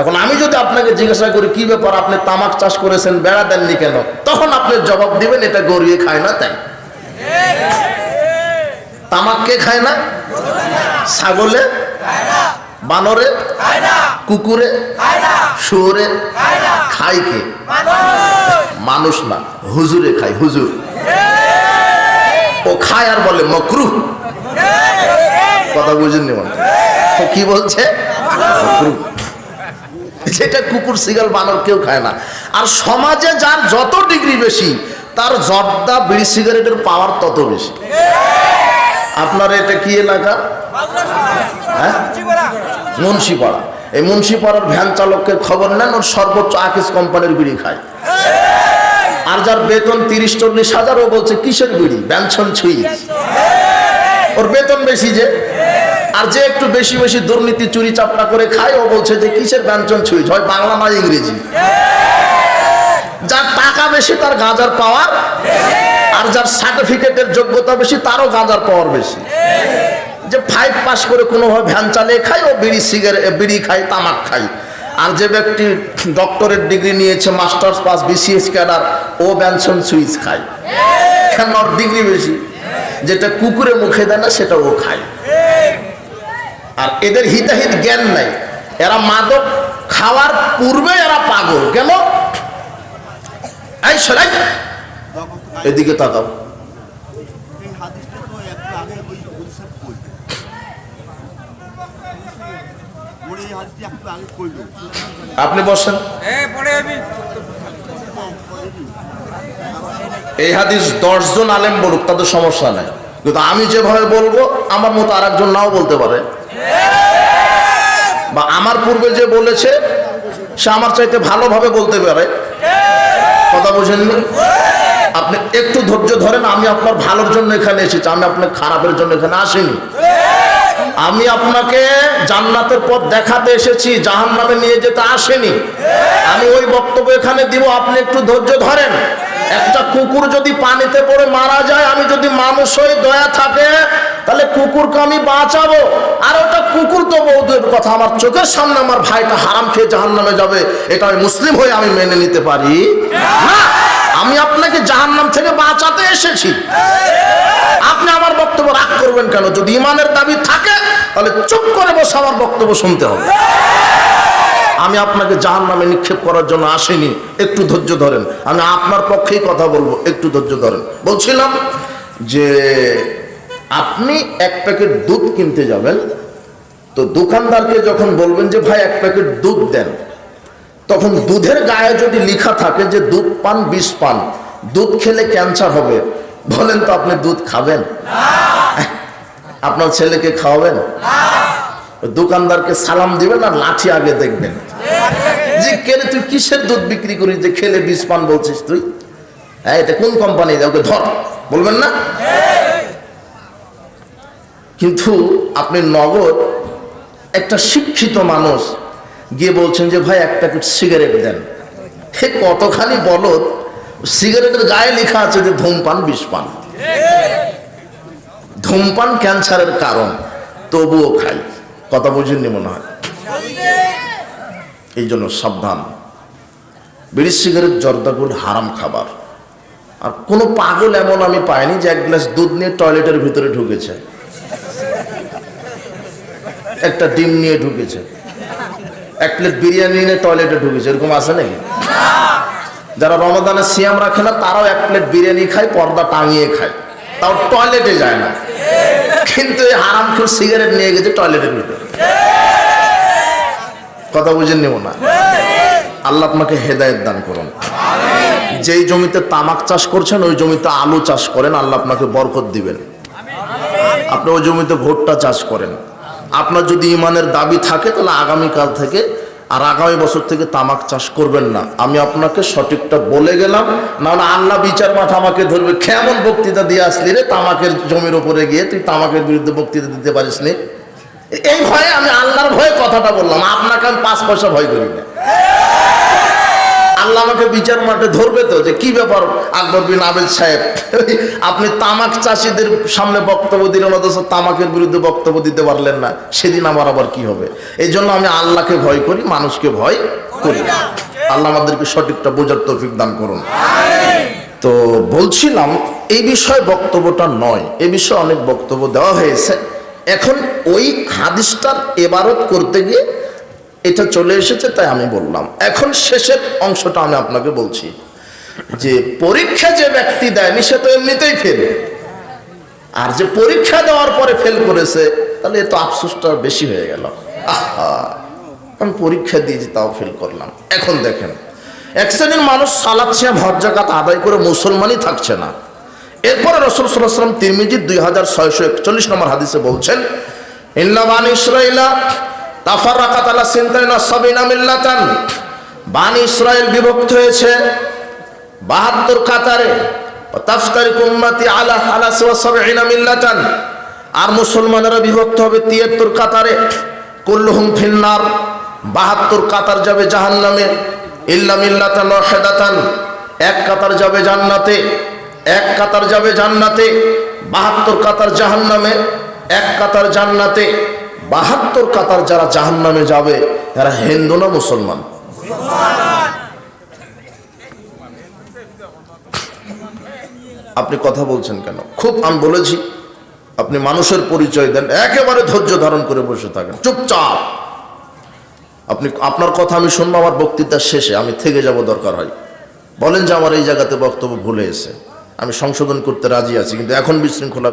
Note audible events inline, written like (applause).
এখন আমি যদি আপনাকে জিজ্ঞাসা করি, কি ব্যাপার? আপনি তামাক চাষ করেছেন, বেড়া দেননি কেন? তখন আপনি জবাব দিবেন, এটা গরিয়ে খায় না তাই। তামাক কে খায় না? ছাগলে? বানরে? কুকুরে? শুয়োরে? খায় কে? মানুষ না, হুজুরে খায়, হুজুর। ও খায় আর বলে মকরু। কথা বুঝেননি মনে? ও কি বলছে? মকরুহ। (laughs) যেটা কুকুর সিগাল বানর কেউ খায় না। আর সমাজে যার যত ডিগ্রি বেশি, তার জর্দা বিড়ি, সিগারেটের পাওয়ার তত বেশি। আপনার এটা কি এলাকা? হ্যাঁ? মুন্সিপাড়া। এই মুন্সিপাড়ার ভ্যান চালককে খবর নেন, ওর সর্বোচ্চ আকিস কোম্পানির বিড়ি খায়। আর যার বেতন তিরিশ, চল্লিশ হাজার, ও বলছে, কিসের বিড়ি? ব্যঞ্চন ছুঁই। ওর বেতন বেশি যে। আর যে একটু বেশি বেশি দুর্নীতি, চুরি চাপটা করে খায়, ও বলছে যে কিসের ব্যঞ্চন ছুঁই হয় বাংলা না ইংরেজি? যার টাকা বেশি, তার গাঁজার পাওয়ার আর যার সার্টিফিকেটের যোগ্যতা বেশি, তারও গাঁজার পাওয়ার বেশি। যে ফাইভ পাস করে কোনোভাবে ভ্যান চালিয়ে খায়, ও বিড়ি সিগারেট বিড়ি খায়, তামাক খায়। আর যে ব্যক্তি ডক্টরের ডিগ্রি নিয়েছে মাস্টার্স পাস বিসিএস ক্যাডার ও ব্যানসন সুইচ খায়। কেন ডিগ্রি বেশি। যেটা কুকুরে মুখে দেয় না, সেটা ও খায়। আর এদের হিতাহিত জ্ঞান নাই। এরা মাদক খাওয়ার পূর্বে এরা পাগল। কেন? এই এদিকে তাকাও। আপনি বসেন। এই হাদিস দশজন আলেম বলুক, তাদের সমস্যা নাই। কিন্তু আমি যেভাবে বলব, আমার মতো আর একজন নাও বলতে পারে। বা আমার পূর্বে যে বলেছে, সে আমার চাইতে ভালোভাবে বলতে পারে। কথা বুঝেননি আপনি একটু ধৈর্য ধরেন, আমি আপনার ভালোর জন্য এখানে এসেছি, আমি আপনার খারাপের জন্য এখানে আসিনি। আমি আপনাকে জান্নাতের পথ দেখাতে এসেছি জাহান নামে নিয়ে যেতে আসেনি। আমি ওই বক্তব্য এখানে দিব, আপনি একটু ধৈর্য ধরেন। একটা কুকুর যদি পানিতে পড়ে মারা যায়, আমি যদি মানুষ হয়ে দয়া থাকে তাহলে কুকুরকে আমি বাঁচাবো। আর ওটা কুকুর তো বৌদের কথা, আমার চোখের সামনে আমার ভাইটা হারাম খেয়ে জাহান নামে যাবে, এটা আমি মুসলিম হয়ে আমি মেনে নিতে পারি? আমি আপনাকে জাহান্নাম থেকে বাঁচাতে এসেছি। আপনি আমার বক্তব্য রাগ করবেন কেন? যদি ইমানের দাবি থাকে, তাহলে চুপ করে বসে আমার বক্তব্য শুনতে হবে। আমি আপনাকে জাহান নামে নিক্ষেপ করার জন্য আসিনি, একটু ধৈর্য ধরেন। আমি আপনার পক্ষেই কথা বলব, একটু ধৈর্য ধরেন। বলছিলাম যে আপনি এক প্যাকেট দুধ কিনতে যাবেন, তো দোকানদারকে যখন বলবেন যে, ভাই, এক প্যাকেট দুধ দেন, তখন দুধের গায়ে যদি লেখা থাকে যে, দুধ পান, বিষ পান, দুধ খেলে ক্যান্সার হবে, বলেন তো আপনি দুধ খাবেন? আপনার ছেলেকে খাওয়াবেন? দোকানদারকে সালাম দিবেন আর লাঠি আগে দেখবেন। যে কেন তুই কিসের দুধ বিক্রি করিস যে, খেলে বিষ পান বলছিস তুই? হ্যাঁ এটা কোন কোম্পানি ওকে ধর, বলবেন না? কিন্তু আপনি নগদ একটা শিক্ষিত মানুষ গিয়ে বলছেন যে, ভাই, এক প্যাকেট সিগারেট দেন। হে, কতখানি বলদ, সিগারেটের গায়ে লেখা আছে যে, ধূমপান, বিষপান। ধূমপান ক্যান্সারের কারণ, তবুও খাই। কথা বুঝেননি মনে হয়? এই জন্য সাবধান। বিড়ি, সিগারেট, জর্দাগুল হারাম খাবার। আর কোনো পাগল এমন আমি পাইনি যে, এক গ্লাস দুধ নিয়ে টয়লেটের ভিতরে ঢুকেছে। একটা ডিম নিয়ে ঢুকেছে। এক প্লেট বিরিয়ানি নিয়ে টয়লেটে ঢুকেছে, এরকম আছে নাকি? যারা রমদানে সিয়াম রাখে না, তারাও এক প্লেট বিরিয়ানি খায়, পর্দা টাঙিয়ে খায়। তাও টয়লেটে যায় না। কিন্তু এই হারামখোর সিগারেট নিয়ে গেছে টয়লেটের ভিতরে। কথা বুঝে নেব না আল্লাহ আপনাকে হেদায়েত দান করুন। যেই জমিতে তামাক চাষ করছেন, ওই জমিতে আলু চাষ করেন, আল্লাহ আপনাকে বরকত দিবেন। আপনি ওই জমিতে ভুট্টা চাষ করেন। আপনার যদি ইমানের দাবি থাকে, তাহলে আগামীকাল থেকে আর আগামী বছর থেকে তামাক চাষ করবেন না। আমি আপনাকে সঠিকটা বলে গেলাম। না হলে আল্লাহ বিচার মাঠ আমাকে ধরবে। কেমন বক্তৃতা দিয়ে আসলি রে তামাকের জমির উপরে গিয়ে? তুই তামাকের বিরুদ্ধে বক্তৃতা দিতে পারিস নি? এই ভয়ে আমি আল্লাহর ভয়ে কথাটা বললাম। আপনাকে আমি পাঁচ পয়সা ভয় করি না। আল্লাহ আমাকে বিচার মাঠে ধরবে তো, যে কি ব্যাপার আকবর বিন আবেদ সাহেব? আপনি তামাক চাষিদের সামনে বক্তব্য দিলেন, অথচ তামাকের বিরুদ্ধে বক্তব্য দিতে পারলেন না। সেদিন আমার আবার কি হবে? এই জন্য আমি আল্লাহকে ভয় করি, মানুষকে ভয় করি না। আল্লাহ আমাদেরকে সঠিকটা বোঝার তৌফিক দান করুন। তো বলছিলাম, এই বিষয়ে বক্তব্যটা নয়। এ বিষয়ে অনেক বক্তব্য দেওয়া হয়েছে। এখন ওই হাদিসটার এবারত করতে গিয়ে এটা চলে এসেছে, তাই আমি বললাম। এখন শেষের অংশটা আমি আপনাকে বলছি যে পরীক্ষা যে ব্যক্তি দেয়নি, সে তো এমনিতেই ফেল আর যে পরীক্ষা দেওয়ার পরে ফেল করেছে, তাহলে এ তো আফসোসটা বেশি হয়ে গেল। আহা, আমি পরীক্ষা দিয়েছি তাও ফেল করলাম। এখন দেখেন, এক শ্রেণির মানুষ সালাদ সিয়াম হজ জাকাত আদায় করে মুসলমানই থাকছে না। এরপরে রসুল সাল্লাম তিরমিজির দুই হাজার ছয়শো একচল্লিশ নম্বর হাদিসে বলছেন ইন্নাবান তাফার রাকাত আলা সিন্তাইনা সাবিনা মিল্লাতান। বান ইসরায়েল বিভক্ত হয়েছে বাহাত্তর কাতারে। তাফতারি কুম্মাতি আলা আলা সাবিনা মিল্লাতান। আর মুসলমানেরা বিভক্ত হবে তিয়াত্তর কাতারে। কুল্লুহুম ফিন্নার। বাহাত্তর কাতার যাবে জাহান্নামে। ইল্লা মিল্লাতান ওয়াহিদাতান। এক কাতার যাবে জান্নাতে। এক কাতার যাবে জান্নাতে। বাহাত্তর কাতার জাহান্নামে। এক কাতার জান্নাতে। বাহাত্তর কাতার যারা জাহান্নামে যাবে তারা হিন্দু না মুসলমান? আপনি কথা বলছেন কেন? খুব আমি বলেছি আপনি মানুষের পরিচয় দেন, একেবারে ধৈর্য ধারণ করে বসে থাকেন। চুপচাপ। আপনি, আপনার কথা আমি শুনব, আমার বক্তৃতার শেষে, আমি থেকে যাব, দরকার হয়। বলেন যে আমার এই জায়গাতে বক্তব্য ভুলে এসে। আমি সংশোধন করতে রাজি আছি, কিন্তু এখন বিশৃঙ্খলা